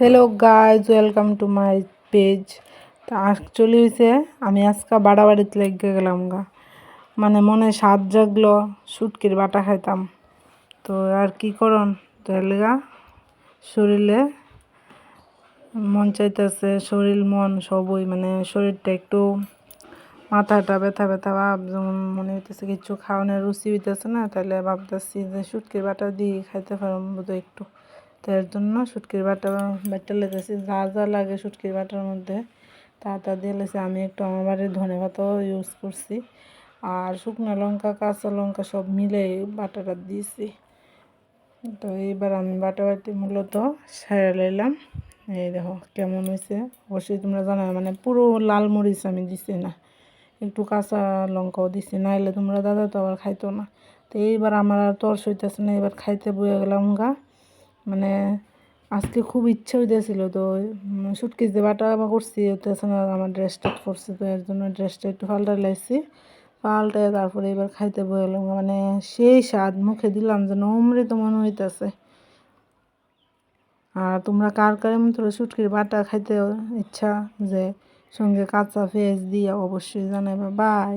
Hello guys welcome to my page তা actually হয়েছে আমি আজকে বাড়াবাড়িতে লেগে গেলাম গা। মানে মনে স্বাদ জাগলো, শুটকির বাটা খাইতাম। তো আর কি করন? তো গা, শরীরে মন চাইতেছে, শরীর, মন সবই মানে শরীরটা একটু মাথাটা ব্যথা ব্যথা ভাব, যেমন মনে হইতেছে কিছু খাওয়ানোর রুচি হইতেছে না, তাহলে ভাবতেছি যে শুটকির বাটা দিয়ে খাইতে পারব বোধহয় একটু। তো এর জন্য শুটকির বাটা বাটা লেগেছি। যা যা লাগে শুটকির বাটার মধ্যে, তা তা দিয়ে লেগেছে। আমি একটু আমার বাড়ির ধনে পাতাও ইউজ করছি। আর শুকনো লঙ্কা, কাঁচা লঙ্কা সব মিলে বাটাটা দিয়েছি। তো এইবার আমি বাটা বাটি মূলত সেরে লাইলাম এই দেখো কেমন হয়েছে। অবশ্যই তোমরা জানো মানে পুরো লাল মরিচ আমি দিছি না। একটু কাঁচা লঙ্কাও দিছি, নাইলে তোমরা দাদা তো আবার খাইতো না। তো এইবার আমার আর তর্স হইতেছে না এবার খাইতে বয়ে গেলাম গা। মানে আজকে খুব ইচ্ছা হইতেছিল তো সুটকেস দিয়ে বাটা করছি হতেছে না আমার ড্রেসটা করছি তো এর জন্য ড্রেসটা একটু পাল্টা লাইছি। পাল্টায় তারপরে এবার খাইতে বইলাম মানে সেই স্বাদ মুখে দিলাম যেন অমৃত মনে হইতেছে। আর তোমরা কার কার মতো সুটকির বাটা খাইতে ইচ্ছা যে সঙ্গে কাঁচা ফেস দিয়ে অবশ্যই জানাবে বাই